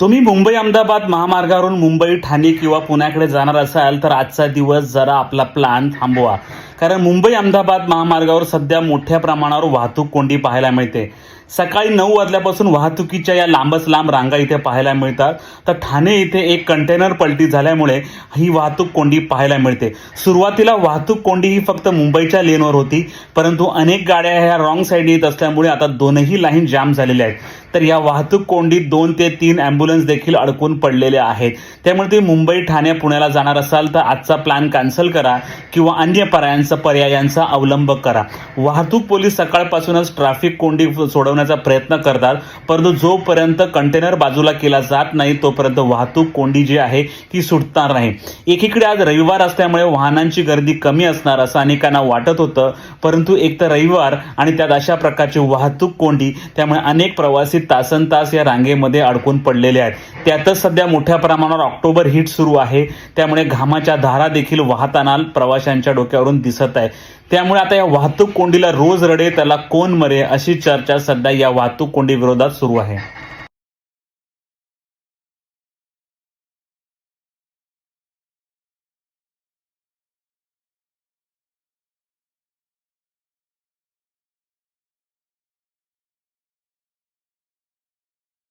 तुम्ही मुंबई अहमदाबाद महामार्गावरून मुंबई ठाणे किंवा पुण्याकडे जाणार असाल तर आजचा दिवस जरा आपला प्लॅन थांबवा. कारण मुंबई अहमदाबाद महामार्गावर सध्या मोठ्या प्रमाणावर वाहतूक कोंडी पाहायला मिळते. सकाळी नऊ वाजल्यापासून वाहतुकीच्या या लांबच लांब रांगा इथे पाहायला मिळतात. तर ठाणे इथे एक कंटेनर पलटी झाल्यामुळे ही वाहतूक कोंडी पाहायला मिळते. सुरुवातीला वाहतूक कोंडी ही फक्त मुंबईच्या लेनवर होती परंतु अनेक गाड्या ह्या रॉंग साईडने येत असल्यामुळे आता दोनही लाईन जाम झालेल्या आहेत. तर या वाहतूक कोंडीत दोन ते तीन ॲम्ब्युलन्स देखील अडकून पडलेले आहेत. त्यामुळे तुम्ही मुंबई ठाणे पुण्याला जाणार असाल तर आजचा प्लॅन कॅन्सल करा किंवा अन्य पर्यायांचा पर्यायांचा अवलंब करा. वाहतूक पोलीस सकाळपासूनच ट्रॅफिक कोंडी सोडवण्याचा प्रयत्न करतात परंतु जोपर्यंत कंटेनर बाजूला केला जात नाही तोपर्यंत वाहतूक कोंडी जी आहे ती सुटणार नाही. एकीकडे आज रविवार असल्यामुळे वाहनांची गर्दी कमी असणार असं अनेकांना वाटत होतं परंतु एक तर रविवार आणि त्यात अशा प्रकारची वाहतूक कोंडी त्यामुळे अनेक प्रवासी तासन तास या रांगेमध्ये अडकून पडलेले आहेत. त्यातच सध्या मोठ्या प्रमाणावर ऑक्टोबर हिट सुरू आहे. त्यामुळे घामाच्या धारा देखील वाहताना प्रवाशांच्या डोक्यावरून दिसत आहे. त्यामुळे आता या वाहतूक कोंडीला रोज रडे त्याला कोण मरे अशी चर्चा सध्या या वाहतूक कोंडी विरोधात सुरू आहे.